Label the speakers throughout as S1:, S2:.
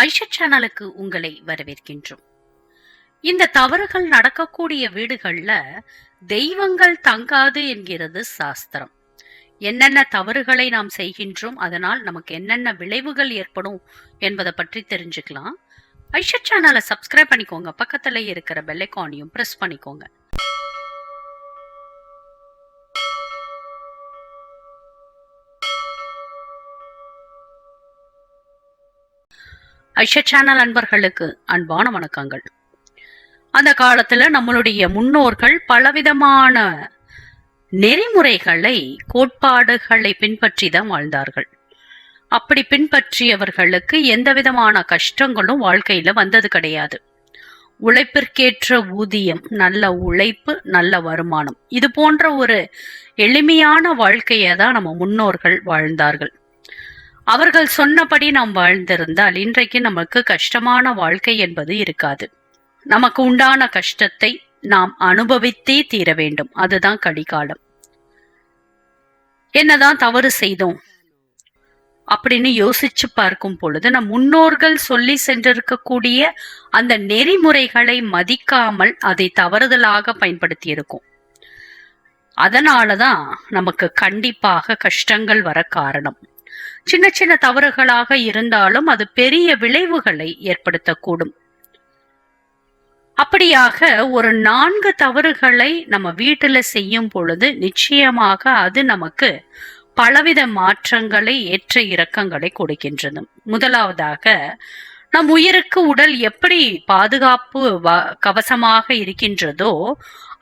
S1: ஐஷா சேனலுக்கு உங்களை வரவேற்கின்றோம். இந்த தவறுகள் நடக்கக்கூடிய வீடுகள்ல தெய்வங்கள் தங்காது என்கிறது சாஸ்திரம். என்னென்ன தவறுகளை நாம் செய்கின்றோம் அதனால் நமக்கு என்னென்ன விளைவுகள் ஏற்படும் என்பதை பற்றி தெரிஞ்சுக்கலாம். ஐஷா சேனலை சப்ஸ்கிரைப் பண்ணிக்கோங்க. பக்கத்துல இருக்கிற பெல்லைக்கானையும் பிரஸ் பண்ணிக்கோங்க. ஐஷா சேனல் அன்பர்களுக்கு அன்பான வணக்கங்கள். அந்த காலத்துல நம்மளுடைய முன்னோர்கள் பலவிதமான நெறிமுறைகளை கோட்பாடுகளை பின்பற்றி தான் வாழ்ந்தார்கள். அப்படி பின்பற்றியவர்களுக்கு எந்த விதமான கஷ்டங்களும் வாழ்க்கையில வந்தது கிடையாது. உழைப்பிற்கேற்ற ஊதியம் நல்ல உழைப்பு நல்ல வருமானம் இது போன்ற ஒரு எளிமையான வாழ்க்கையை தான் நம்ம முன்னோர்கள் வாழ்ந்தார்கள். அவர்கள் சொன்னபடி நாம் வாழ்ந்திருந்தால் இன்றைக்கு நமக்கு கஷ்டமான வாழ்க்கை என்பது இருக்காது. நமக்கு உண்டான கஷ்டத்தை நாம் அனுபவித்தே தீர வேண்டும். அதுதான் கடிகாலம். என்னதான் தவறு செய்தோம் அப்படின்னு யோசிச்சு பார்க்கும் பொழுது நம் முன்னோர்கள் சொல்லி சென்றிருக்கக்கூடிய அந்த நெறிமுறைகளை மதிக்காமல் அதை தவறுதலாக பயன்படுத்தி இருக்கோம் அதனாலதான் நமக்கு கண்டிப்பாக கஷ்டங்கள் வர காரணம். சின்ன சின்ன தவறுகளாக இருந்தாலும் அது பெரிய விளைவுகளை ஏற்படுத்தக்கூடும். அப்படியாக ஒரு நான்கு தவறுகளை நம்ம வீட்டுல செய்யும் பொழுது நிச்சயமாக அது நமக்கு பலவித மாற்றங்களை ஏற்ற இறக்கங்களை கொடுக்கின்றது. முதலாவதாக நம் உயிருக்கு உடல் எப்படி பாதுகாப்பு கவசமாக இருக்கின்றதோ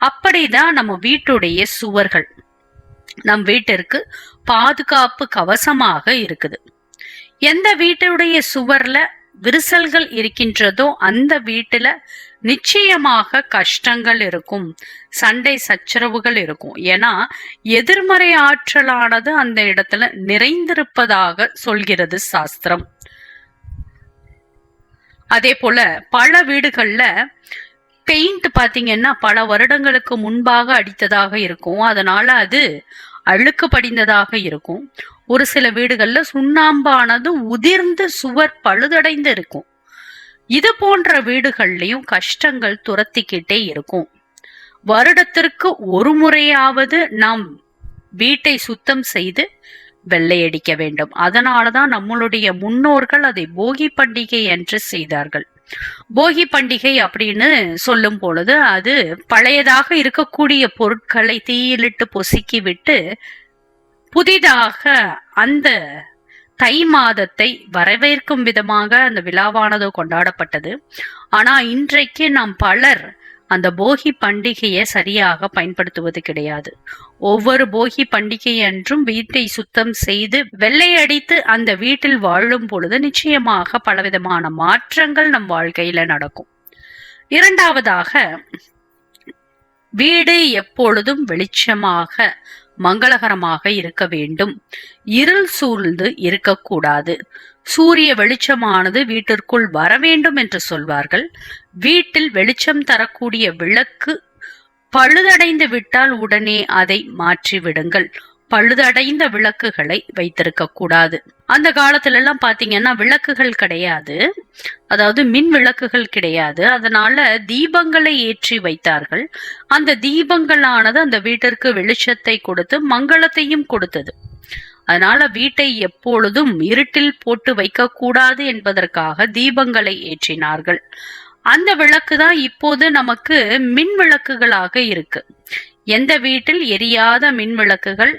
S1: அப்படிதான் நம்ம வீட்டுடைய சுவர்கள். நம் வீட்டிற்கு பாதுகாப்பு கவசமாக இருக்குது. எந்த வீட்டுடைய சுவர்ல விரிசல்கள் இருக்கின்றதோ அந்த வீட்டுல நிச்சயமாக கஷ்டங்கள் இருக்கும். சண்டை சச்சரவுகள் இருக்கும். ஏன்னா எதிர்மறை ஆற்றலானது அந்த இடத்துல நிறைந்திருப்பதாக சொல்கிறது சாஸ்திரம். அதே போல பல வீடுகள்ல பெயிண்ட் பாத்தீங்கன்னா பல வருடங்களுக்கு முன்பாக அடித்ததாக இருக்கும். அதனால அது அழுக்கு படிந்ததாக இருக்கும். ஒரு சில வீடுகளில் சுண்ணாம்பானது உதிர்ந்து சுவர் பழுதடைந்து இருக்கும். இது போன்ற வீடுகள்லையும் கஷ்டங்கள் துரத்திக்கிட்டே இருக்கும். வருடத்திற்கு ஒரு முறையாவது நாம் வீட்டை சுத்தம் செய்து வெள்ளையடிக்க வேண்டும். அதனாலதான் நம்மளுடைய முன்னோர்கள் அதை போகி பண்டிகை என்று செய்தார்கள். போகி பண்டிகை அப்படின்னு சொல்லும் பொழுது அது பழையதாக இருக்கக்கூடிய பொருட்களை தீயிலிட்டு பொசுக்கி விட்டு புதிதாக அந்த தை மாதத்தை வரவேற்கும் விதமாக அந்த விழாவானது கொண்டாடப்பட்டது. ஆனா இன்றைக்கு நாம் பலர் அந்த போகி பண்டிகையை சரியாக பயன்படுத்துவது கிடையாது. ஒவ்வொரு போகி பண்டிகை அன்றும் வீட்டை சுத்தம் செய்து வெள்ளையடித்து அந்த வீட்டில் வாழும் பொழுது நிச்சயமாக பலவிதமான மாற்றங்கள் நம் வாழ்க்கையில நடக்கும். இரண்டாவதாக வீடு எப்பொழுதும் வெளிச்சமாக மங்களகரமாக இருக்க வேண்டும். இருள் சூழ்ந்து இருக்கக்கூடாது. சூரிய வெளிச்சமானது வீட்டிற்குள் வர வேண்டும் என்று சொல்வார்கள். வீட்டில் வெளிச்சம் தரக்கூடிய விளக்கு பழுதடைந்து விட்டால் உடனே அதை மாற்றி விடுங்கள் பழுதடைந்த விளக்குகளை வைத்திருக்க கூடாது. அந்த காலத்துல எல்லாம் பாத்தீங்கன்னா விளக்குகள் கிடையாது. அதாவது மின் விளக்குகள் கிடையாது. அதனால தீபங்களை ஏற்றி வைத்தார்கள். அந்த தீபங்களானது அந்த வீட்டிற்கு வெளிச்சத்தை கொடுத்து மங்களத்தையும் கொடுத்தது. அதனால வீட்டை எப்பொழுதும் இருட்டில் போட்டு வைக்க கூடாது என்பதற்காக தீபங்களை ஏற்றினார்கள். அந்த விளக்கு தான் இப்போது நமக்கு மின் விளக்குகளாக இருக்கு. எந்த வீட்டில் எரியாத மின் விளக்குகள்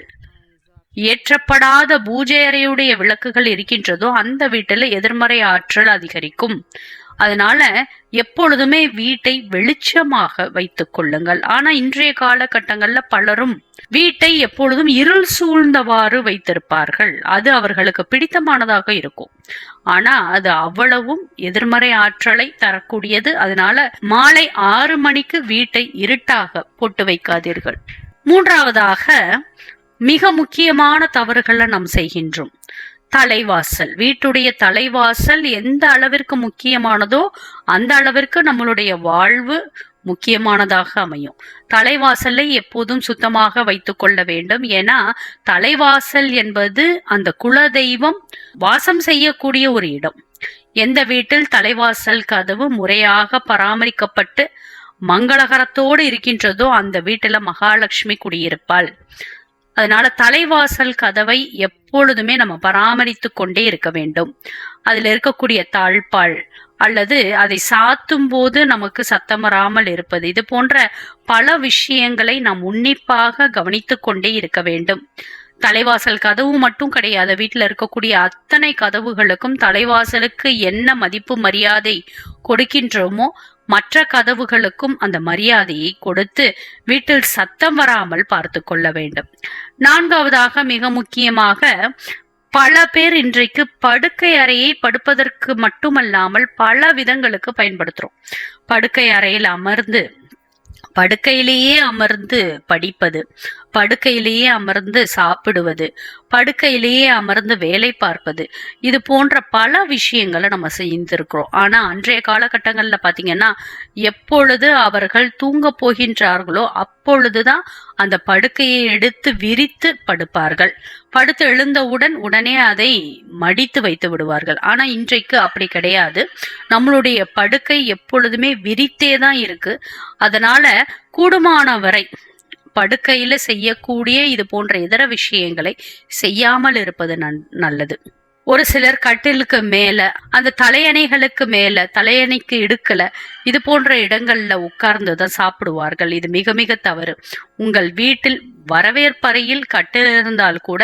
S1: ஏற்றப்படாத பூஜை அறையுடைய விளக்குகள் இருக்கின்றதோ அந்த வீட்டில் எதிர்மறை ஆற்றல் அதிகரிக்கும். அதனால எப்பொழுதுமே வீட்டை வெளிச்சமாக வைத்துக் கொள்ளுங்கள். ஆனா இன்றைய காலகட்டங்கள்ல பலரும் வீட்டை எப்பொழுதும் இருள் சூழ்ந்தவாறு வைத்திருப்பார்கள். அது அவர்களுக்கு பிடித்தமானதாக இருக்கும். ஆனா அது அவ்வளவும் எதிர்மறை ஆற்றலை தரக்கூடியது. அதனால மாலை ஆறு மணிக்கு வீட்டை இருட்டாக போட்டு வைக்காதீர்கள். மூன்றாவதாக மிக முக்கியமான தவறுகளை நாம் செய்கின்றோம். தலைவாசல். வீட்டுடைய தலைவாசல் எந்த அளவிற்கு முக்கியமானதோ அந்த அளவிற்கு நம்மளுடைய வாழ்வு முக்கியமானதாக அமையும். தலைவாசலை எப்போதும் சுத்தமாக வைத்து கொள்ள வேண்டும். ஏன்னா தலைவாசல் என்பது அந்த குலதெய்வம் வாசம் செய்யக்கூடிய ஒரு இடம். எந்த வீட்டில் தலைவாசல் கதவு முறையாக பராமரிக்கப்பட்டு மங்களகரத்தோடு இருக்கின்றதோ அந்த வீட்டுல மகாலட்சுமி குடியிருப்பாள். அதனால தலைவாசல் கதவை எப்பொழுதுமே நம்ம பராமரித்து கொண்டே இருக்க வேண்டும். அதுல இருக்கக்கூடிய தாழ்பால் அல்லது அதை சாத்தும் போது நமக்கு சத்தம் வராமல் இருப்பது. இது போன்ற பல விஷயங்களை நாம் உன்னிப்பாக கவனித்து கொண்டே இருக்க வேண்டும். தலைவாசல் கதவு மட்டும் கிடையாது. வீட்டில் இருக்கக்கூடிய அத்தனை கதவுகளுக்கும் தலைவாசலுக்கு என்ன மதிப்பு மரியாதை கொடுக்கின்றோமோ மற்ற கதவுகளுக்கும் அந்த மரியாதையை கொடுத்து வீட்டில் சத்தம் வராமல் பார்த்து கொள்ள வேண்டும். நான்காவதாக மிக முக்கியமாக பல பேர் இன்றைக்கு படுக்கை அறையை படுப்பதற்கு மட்டுமல்லாமல் பல விதங்களுக்கு பயன்படுத்துறோம். படுக்கை அறையில் அமர்ந்து படுக்கையிலேயே அமர்ந்து படிப்பது படுக்கையிலேயே அமர்ந்து சாப்பிடுவது படுக்கையிலேயே அமர்ந்து வேலை பார்ப்பது இது போன்ற பல விஷயங்களை நம்ம செய்திருக்கிறோம். ஆனா அன்றைய காலகட்டங்களில் பார்த்தீங்கன்னா எப்பொழுது அவர்கள் தூங்க போகின்றார்களோ அப்பொழுதுதான் அந்த படுக்கையை எடுத்து விரித்து படுப்பார்கள். படுத்து எழுந்தவுடன் உடனே அதை மடித்து வைத்து விடுவார்கள். ஆனா இன்றைக்கு அப்படி கிடையாது. நம்மளுடைய படுக்கை எப்பொழுதுமே விரித்தே தான் இருக்கு. அதனால கூடுமான வரை படுக்கையில செய்யக்கூடிய இது போன்ற இதர விஷயங்களை செய்யாமல் இருப்பது நல்லது. ஒரு சிலர் கட்டிலுக்கு மேல அந்த தலையணைகளுக்கு மேல தலையணைக்கு இடுக்கல இது போன்ற இடங்கள்ல உட்கார்ந்து தான் சாப்பிடுவார்கள். இது மிக மிக தவறு. உங்கள் வீட்டில் வரவேற்பறையில் கட்டில் இருந்தால் கூட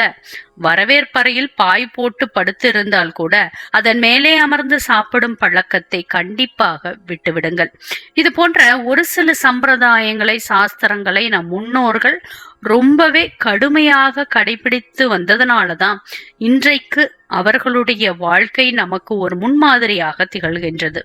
S1: வரவேற்பறையில் பாய் போட்டு படுத்து இருந்தால் கூட அதன் மேலே அமர்ந்து சாப்பிடும் பழக்கத்தை கண்டிப்பாக விட்டுவிடுங்கள். இது போன்ற ஒரு சில சம்பிரதாயங்களை சாஸ்திரங்களை நம் முன்னோர்கள் ரொம்பவே கடுமையாக கடைபிடித்து வந்ததுனாலதான் இன்றைக்கு அவர்களுடைய வாழ்க்கை நமக்கு ஒரு முன்மாதிரியாக திகழ்கின்றது.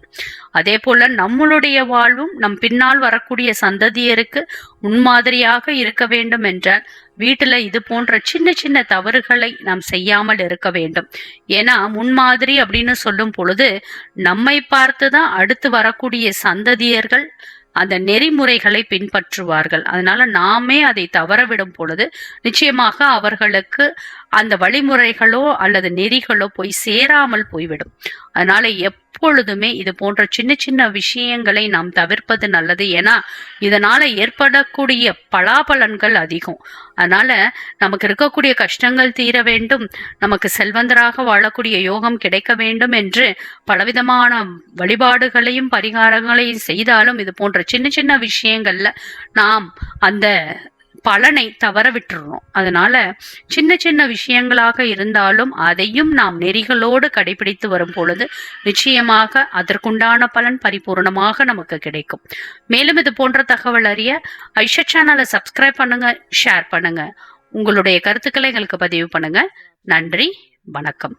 S1: அதே போல நம்மளுடைய வாழ்வும் நம் பின்னால் வரக்கூடிய சந்ததியருக்கு முன்மாதிரியாக இருக்க வேண்டும் என்றால் வீட்டுல இது போன்ற சின்ன சின்ன தவறுகளை நாம் செய்யாமல் இருக்க வேண்டும். ஏன்னா முன்மாதிரி அப்படின்னு சொல்லும் பொழுது நம்மை பார்த்துதான் அடுத்து வரக்கூடிய சந்ததியர்கள் அந்த நெறிமுறைகளை பின்பற்றுவார்கள். அதனால நாமே அதை தவறவிடும் பொழுது நிச்சயமாக அவர்களுக்கு அந்த வழிமுறைகளோ அல்லது நெறிகளோ போய் சேராமல் போய்விடும். அதனால எப்பொழுதுமே இது போன்ற சின்ன சின்ன விஷயங்களை நாம் தவிர்ப்பது நல்லது. ஏன்னா இதனால ஏற்படக்கூடிய பலாபலன்கள் அதிகம். அதனால நமக்கு இருக்கக்கூடிய கஷ்டங்கள் தீர வேண்டும். நமக்கு செல்வந்தராக வாழக்கூடிய யோகம் கிடைக்க வேண்டும் என்று பலவிதமான வழிபாடுகளையும் பரிகாரங்களையும் செய்தாலும் இது போன்ற சின்ன சின்ன விஷயங்கள்ல நாம் அந்த பலனை தவற விட்டுறோம் அதனால சின்ன சின்ன விஷயங்களாக இருந்தாலும் அதையும் நாம் நெறிகளோடு கடைபிடித்து வரும் பொழுது நிச்சயமாக அதற்குண்டான பலன் பரிபூர்ணமாக நமக்கு கிடைக்கும். மேலும் இது போன்ற தகவல் அறிய ஐஷா சேனலை சப்ஸ்கிரைப் பண்ணுங்க ஷேர் பண்ணுங்க. உங்களுடைய கருத்துக்களை எங்களுக்கு பதிவு பண்ணுங்க. நன்றி வணக்கம்.